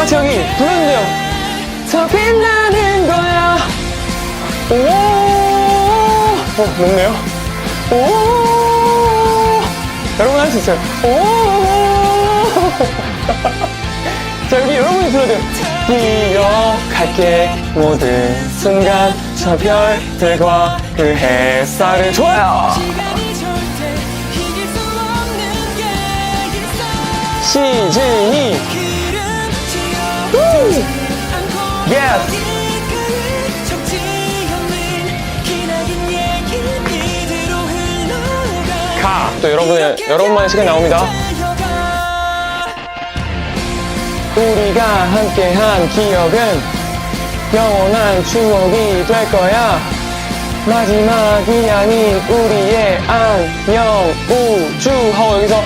같이 여기 불러주세요. 더 빛나는 거야. 오, 어, 높네요. 오, 여러분 할 수 있어요. 오, 자 여기 여러분이 불러줘요. 기억할게 모든 순간 저 별들과 그 햇살을 좋아요. 시즌이 Yes. 가. 또 여러분의 여러분만의 시간 나옵니다. 우리가 함께한 기억은 영원한 추억이 될 거야. 마지막이 아닌 우리의 안녕 우주 하고 여기서